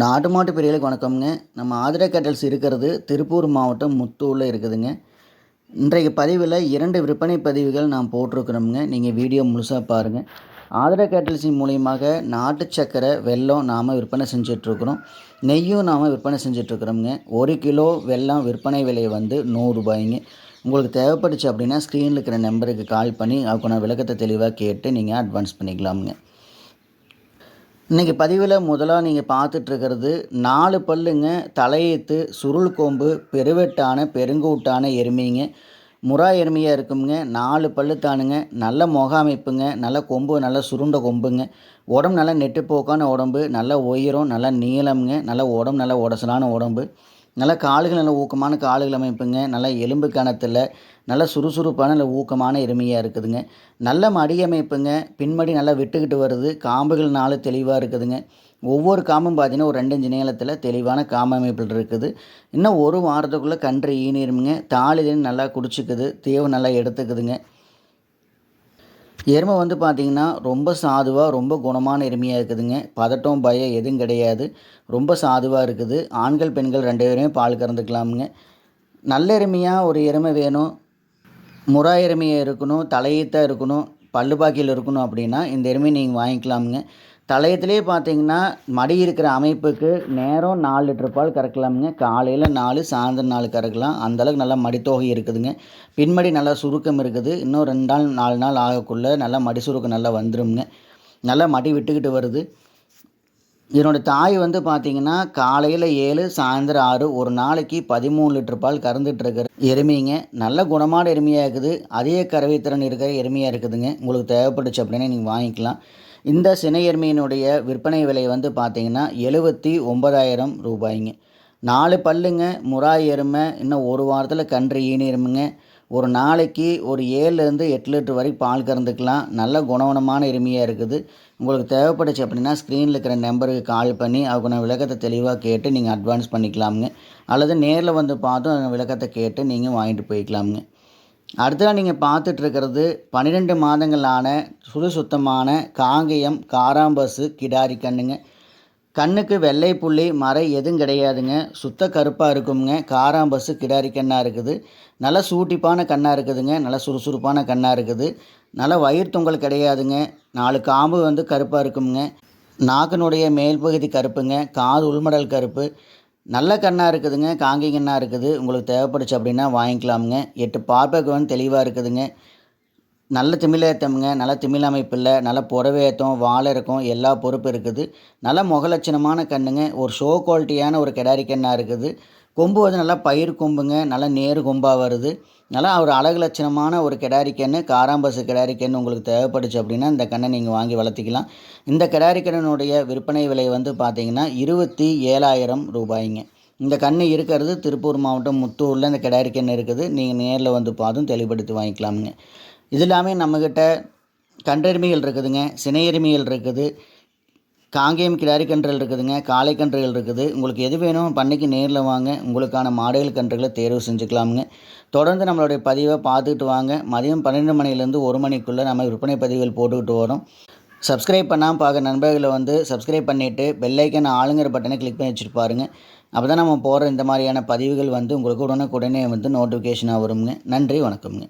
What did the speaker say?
நாட்டு மாட்டு பிரியலுக்கு வணக்கம்ங்க. நம்ம ஆதிரா கேட்டல்ஸ் இருக்கிறது திருப்பூர் மாவட்டம் முத்தூரில் இருக்குதுங்க. இன்றைக்கு பதிவில் இரண்டு விற்பனை பதிவுகள் நான் போட்டிருக்கிறோம்ங்க. நீங்கள் வீடியோ முழுசாக பாருங்கள் ஆதிரை கேட்டல்ஸின் மூலியமாக நாட்டு சக்கரை வெல்லம் நாம் விற்பனை செஞ்சிட்ருக்குறோம். நெய்யும் நாம் விற்பனை செஞ்சிட்ருக்குறோம்ங்க. ஒரு கிலோ வெல்லம் விற்பனை விலை வந்து நூறுரூபாய்ங்க உங்களுக்கு தேவைப்பட்டுச்சு அப்படின்னா ஸ்க்ரீனில் இருக்கிற நம்பருக்கு கால் பண்ணி அதுக்கான விளக்கத்தை தெளிவாக கேட்டு நீங்கள் அட்வான்ஸ் பண்ணிக்கலாமுங்க. இன்றைக்கி பதிவில் முதலாக நீங்கள் பார்த்துட்ருக்கிறது நாலு பல்லுங்க தலையீத்து சுருள் கொம்பு பெருவெட்டான பெருங்கூட்டான எருமைங்க. முறா எருமையாக இருக்குங்க நாலு பல்லு தானுங்க. நல்ல முகாமைப்புங்க நல்ல கொம்பு நல்ல சுருண்ட கொம்புங்க. உடம்பு நல்லா நெட்டுப்போக்கான உடம்பு நல்ல உயரம் நல்ல நீளம்ங்க நல்ல உடம்பு நல்ல உடசலான உடம்பு. நல்ல கால்கள் நல்ல ஊக்கமான கால்கள் அமைப்புங்க. நல்ல எலும்பு கணத்தில் நல்ல சுறுசுறுப்பான நல்ல ஊக்கமான எருமையாக இருக்குதுங்க. நல்ல மடி அமைப்புங்க. பின்மடி நல்லா விட்டுக்கிட்டு வருது. காம்புகள் நாலு தெளிவாக இருக்குதுங்க. ஒவ்வொரு காம்பும் பார்த்தீங்கன்னா ஒரு ரெண்டு இஞ்சு நீளத்தில் தெளிவான காம அமைப்பில் இருக்குது. இன்னும் ஒரு வாரத்துக்குள்ளே கன்று ஈனிருமுங்க. தாளிதன் நல்லா குடிச்சிக்குது. தேவை நல்லா எடுத்துக்குதுங்க. எருமை வந்து பார்த்திங்கன்னா ரொம்ப சாதுவாக ரொம்ப குணமான எருமையாக இருக்குதுங்க. பதட்டம் பயம் எதுவும் கிடையாது. ரொம்ப சாதுவாக இருக்குது. ஆண்கள் பெண்கள் ரெண்டு பேருமே பால் கறந்துக்கலாமுங்க. நல்ல எருமையாக ஒரு எருமை வேணும். முறா எருமையாக இருக்கணும். தலையீத்தாக இருக்கணும். பல்லு பாக்கியில் இருக்கணும் அப்படின்னா இந்த எருமையை நீங்கள் வாங்கிக்கலாமுங்க. தலையத்திலே பார்த்தீங்கன்னா மடி இருக்கிற அமைப்புக்கு நேரம் நாலு லிட்டர் பால் கறக்கலாமுங்க. காலையில் நாலு சாயந்தரம் நாலு கறக்கலாம். அந்தளவுக்கு நல்லா மடித்தொகை இருக்குதுங்க. பின்மடி நல்லா சுருக்கம் இருக்குது. இன்னும் ரெண்டு நாள் நாலு நாள் ஆகக்குள்ளே நல்லா மடி சுருக்கம் நல்லா வந்துடும்ங்க நல்லா மடி விட்டுக்கிட்டு வருது. இதனோட தாய் வந்து பார்த்திங்கன்னா காலையில் ஏழு சாயந்தரம் ஆறு ஒரு நாளைக்கு பதிமூணு லிட்டர் பால் கறந்துட்டுருக்கிற எருமைங்க. நல்ல குணமான எருமையாக இருக்குது. அதிக கறவை திறன் இருக்கிற எருமையாக இருக்குதுங்க. உங்களுக்கு தேவைப்பட்டுச்சு அப்படின்னா நீங்கள் வாங்கிக்கலாம். இந்த சினையர் மீனுடைய விற்பனை விலை வந்து பார்த்திங்கன்னா எழுபத்தி ஒம்பதாயிரம் ரூபாய்ங்க. நாலு பல்லுங்க முறா எருமை இன்னும் ஒரு வாரத்தில் கன்று ஈனி எருமைங்க. ஒரு நாளைக்கு ஒரு ஏழுலேருந்து எட்டு லிட்டர் வரை பால் கறந்துக்கலாம். நல்ல குணவனமான எருமையாக இருக்குது. உங்களுக்கு தேவைப்படுச்சு அப்படின்னா ஸ்க்ரீனில் இருக்கிற நம்பருக்கு கால் பண்ணி அவங்க விளக்கத்தை தெளிவாக கேட்டு நீங்கள் அட்வான்ஸ் பண்ணிக்கலாமுங்க. அல்லது நேரில் வந்து பார்த்தும் அந்த விளக்கத்தை கேட்டு நீங்கள் வாங்கிட்டு போய்க்கலாமுங்க. அடுத்ததாக நீங்கள் பார்த்துட்ருக்கிறது பன்னிரெண்டு மாதங்களான சுடு சுத்தமான காங்கேயம் காராம்பசு கிடாரி கண்ணுங்க. கண்ணுக்கு வெள்ளை புள்ளி மறை எதுவும் கிடையாதுங்க. சுத்த கருப்பாக இருக்குங்க. காராம்பசு கிடாரி கண்ணாக இருக்குது. நல்ல சூட்டிப்பான கண்ணாக இருக்குதுங்க. நல்ல சுறுசுறுப்பான கண்ணாக இருக்குது. நல்ல வயிறு தொங்கல் கிடையாதுங்க. நாலு காம்பு வந்து கருப்பாக இருக்குங்க. நாக்கினுடைய மேல் பகுதி கருப்புங்க. காது உள்மடல் கருப்பு. நல்ல கண்ணாக இருக்குதுங்க காங்கி கண்ணாக இருக்குது. உங்களுக்கு தேவைப்படுச்சு அப்படின்னா வாங்கிக்கலாமுங்க. எட்டு பார்ப்பக்கு வந்து தெளிவாக இருக்குதுங்க. நல்ல திமிழேத்தமுங்க நல்ல திமிழ் அமைப்பு இல்லை. நல்ல புறவேத்தம் வாழை இருக்கும். எல்லா பொறுப்பு இருக்குது. நல்ல முகலட்சணமான கண்ணுங்க. ஒரு ஷோ குவாலிட்டியான ஒரு கிடாரி கண்ணாக இருக்குது. கொம்பு வந்து நல்லா பயிர் கொம்புங்க நல்லா நேரு கொம்பாக வருது. நல்லா ஒரு அழகு லட்சணமான ஒரு கிடாரி கன்று காராம்பசு கிடாரி கன்று உங்களுக்கு தேவைப்படுச்சு அப்படின்னா இந்த கண்ணை நீங்கள் வாங்கி வளர்த்திக்கலாம். இந்த கிடாரி விற்பனை விலை வந்து பார்த்திங்கன்னா இருபத்தி ஏழாயிரம் ரூபாய்ங்க. இந்த கன்று இருக்கிறது திருப்பூர் மாவட்டம் முத்தூரில் இந்த கிடாரி கன்று இருக்குது. நீங்கள் நேரில் வந்து பார்த்தும் தெளிவுபடுத்தி வாங்கிக்கலாமுங்க. இது இல்லாமல் நம்மக்கிட்ட கன்றெருமைகள் இருக்குதுங்க சினையெருமைகள் இருக்குது. காங்கேயம் கிடாரி கன்றுகள் இருக்குதுங்க காளை கன்றுகள் இருக்குது. உங்களுக்கு எது வேணும் பண்ணிக்கு நேரில் வாங்க. உங்களுக்கான மாடுகள் கன்றுகளை தேர்வு செஞ்சுக்கலாமுங்க. தொடர்ந்து நம்மளுடைய பதிவை பார்த்துக்கிட்டு வாங்க. மதியம் பன்னெண்டு மணிலேருந்து ஒரு மணிக்குள்ளே நம்ம விற்பனை பதிவுகள் போட்டுக்கிட்டு வரோம். சப்ஸ்கிரைப் பண்ணாமல் பார்க்க நண்பர்களை வந்து சப்ஸ்கிரைப் பண்ணிவிட்டு பெல்லைக்கன் ஆளுங்கிற பட்டனை கிளிக் பண்ணி வச்சுட்டு பாருங்கள் அப்போ தான் நம்ம போகிற இந்த மாதிரியான பதிவுகள் வந்து உங்களுக்கு உடனுக்குடனே வந்து நோட்டிஃபிகேஷனாக வருங்க. நன்றி வணக்கம்ங்க.